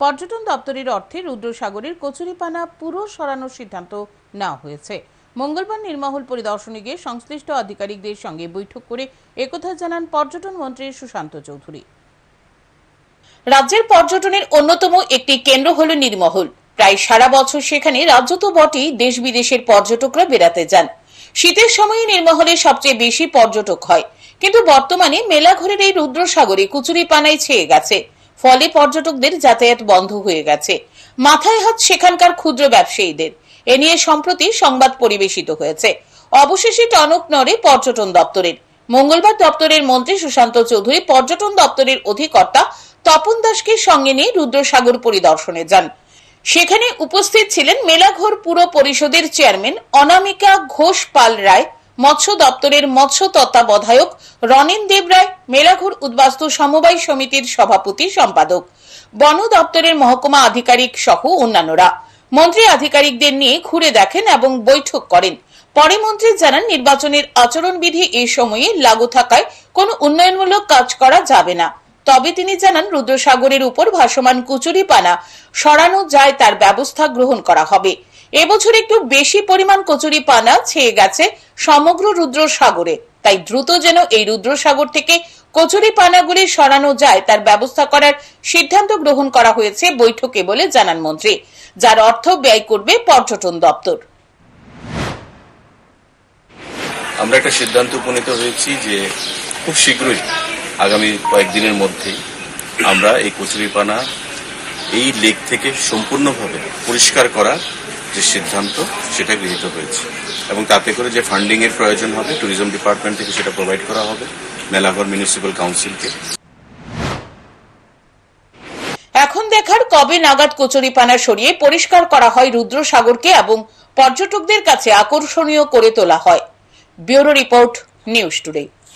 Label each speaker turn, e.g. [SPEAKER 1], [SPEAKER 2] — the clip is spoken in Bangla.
[SPEAKER 1] পর্যটন দপ্তরের অর্থে রুদ্রসাগরের কচুরিপানা পুরো সরানোর সিদ্ধান্ত নেওয়া হয়েছে। মঙ্গলবার নির্মহল পরিদর্শনে গিয়ে সংশ্লিষ্ট আধিকারিকদের সঙ্গে বৈঠক করে একথা জানান পর্যটন মন্ত্রী সুশান্ত চৌধুরী। রাজ্যের পর্যটনের অন্যতম একটি কেন্দ্র হল নির্মহল। প্রায় সারা বছর সেখানে রাজ্য তো বটেই দেশ বিদেশের পর্যটকরা বেড়াতে যান। শীতের সময়ে নির্মহলে সবচেয়ে বেশি পর্যটক হয়। কিন্তু বর্তমানে মেলাঘরের এই রুদ্রসাগরে কুচুরিপানায় ছেয়ে গেছে। ফলে পর্যটকদের যাতায়াত বন্ধ হয়ে গেছে। মাথায় হাত সেখানকার ক্ষুদ্র ব্যবসায়ীদের। এ নিয়ে সম্প্রতি সংবাদ পরিবেশিত হয়েছে। অবশেষে টনক নড়ে পর্যটন দপ্তরের, মঙ্গলবার দপ্তরের মন্ত্রী সুশান্ত চৌধুরী পর্যটন দপ্তরের অধিকর্তা তপন দাসকে সঙ্গে নিয়ে রুদ্রসাগর পরিদর্শনে যান। সেখানে উপস্থিত ছিলেন মেলাঘর পুর পরিষদের চেয়ারম্যান অনামিকা ঘোষ পাল রায় মৎস্য দপ্তরের মৎস্য তত্ত্বাবধায়ক রনেন দেব রায় মেলাঘর উদ্বাস্তু সমবায় সমিতির সভাপতি সম্পাদক। বন দপ্তরের মহকুমা আধিকারিক সহ অন্যান্যরা। মন্ত্রী আধিকারিকদের নিয়ে ঘুরে দেখেন এবং বৈঠক করেন। পরে মন্ত্রী জানান, নির্বাচনের আচরণবিধি এই সময়ে লাগু থাকায় কোনো উন্নয়নমূলক কাজ করা যাবে না। তবে তিনি জানান, রুদ্রসাগরের উপর ভাসমান কচুরিপানা সরানো যায়, তার ব্যবস্থা গ্রহণ করা হবে। এবছর একটু বেশি পরিমাণ কচুরিপানা ছেয়ে গেছে সমগ্র রুদ্রসাগরে। তাই দ্রুত যেন এই রুদ্রসাগর থেকে কচুরিপানাগুলি সরানো যায়, তার ব্যবস্থা করার সিদ্ধান্ত গ্রহণ করা হয়েছে বৈঠকে বলে জানান মন্ত্রী, যার অর্থ ব্যয় করবে পর্যটন দপ্তর।
[SPEAKER 2] আমরা একটা সিদ্ধান্ত উপনীত হয়েছি যে খুব শীঘ্রই, আগামী কয়েকদিনের মধ্যেই, আমরা এই কচুরিপানা এই লেক থেকে সম্পূর্ণভাবে পরিষ্কার করার যে সিদ্ধান্ত সেটা গৃহীত হয়েছে। এবং তাতে করে যে ফান্ডিং এর প্রয়োজন হবে ট্যুরিজম ডিপার্টমেন্ট থেকে সেটা প্রোভাইড করা হবে মেলাঘর মিউনিসিপ্যাল কাউন্সিলকে
[SPEAKER 1] এখন দেখার কবে নাগাদ কচুরিপানা সরিয়ে পরিষ্কার করা হয় রুদ্রসাগরকে এবং পর্যটকদের কাছে আকর্ষণীয় করে তোলা হয়। Bureau report, news today.